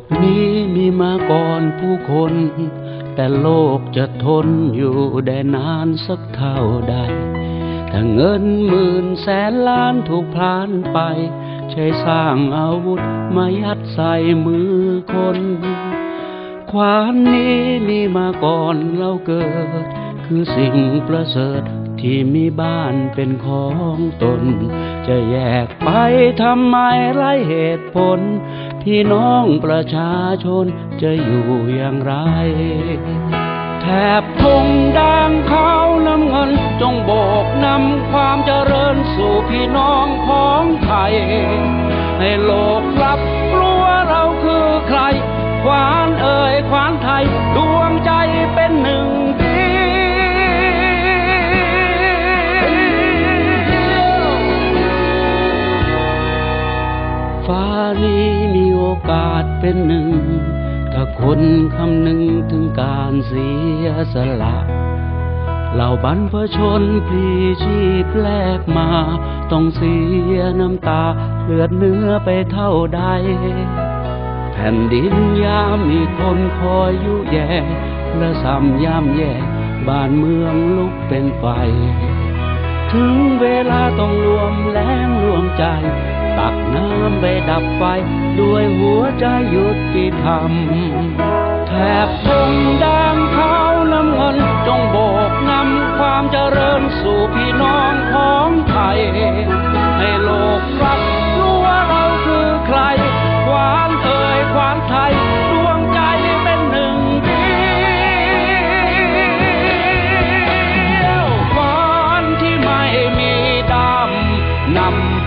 กนี้มีมาก่อนผู้คน แต่โลกจะทนอยู่ได้นานสักเท่าใด ถ้าเงินหมื่นแสนล้านถูกพลานไป ใช้สร้างอาวุธมายัดใส่มือคนความนี้มีมาก่อนเราเกิด คือสิ่งประเสริฐที่มีบ้านเป็นของตน จะแยกไปทำไมไรเหตุผล พี่น้องประชาชนจะอยู่อย่างไร แถบธงแดงขาวน้ำเงิน จงโบกนำความเจริญสู่พี่น้องของไทย ให้โลกรับรู้ว่าเราคือใครควานเอ่ยควานไทย ดวงใจเป็นหนึ่ง อกาสเป็นหนึ่ง ถ้าคนคำหนึ่งถึงการเสียสละเหล่าบรรพชนพลีชีพแลกมา ต้องเสียน้ำตาเลือดเนื้อไปเท่าใด แผ่นดินยามมีคนคอยยุแยงและซ้ำยามแย่บ้านเมืองลุกเป็นไฟ ถึงเวลาต้องรวมแรงรวมใจ ตักน้ำไปดับไฟ ด้วยหัวใจหยุติธรรมแถบธงแดงขาวน้ำเงิน จงโบกนำความเจริญสู่พี่น้อง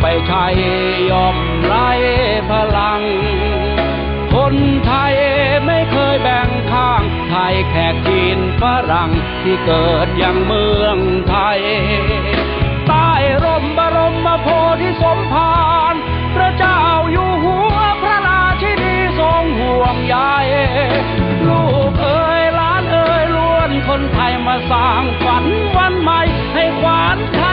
ไปใช้ยอมไร้พลัง คนไทยไม่เคยแบ่งข้าง ไทยแขกจีนฝรั่งที่เกิดยังเมืองไทย ใต้ร่มบรมโพธิสมภารพระเจ้าอยู่หัวพระราชินีทรงห่วงใยลูกเอ๋ยล้านเอ๋ยล้วนคนไทยมาสร้างฝันวันใหม่ให้ขวานไทย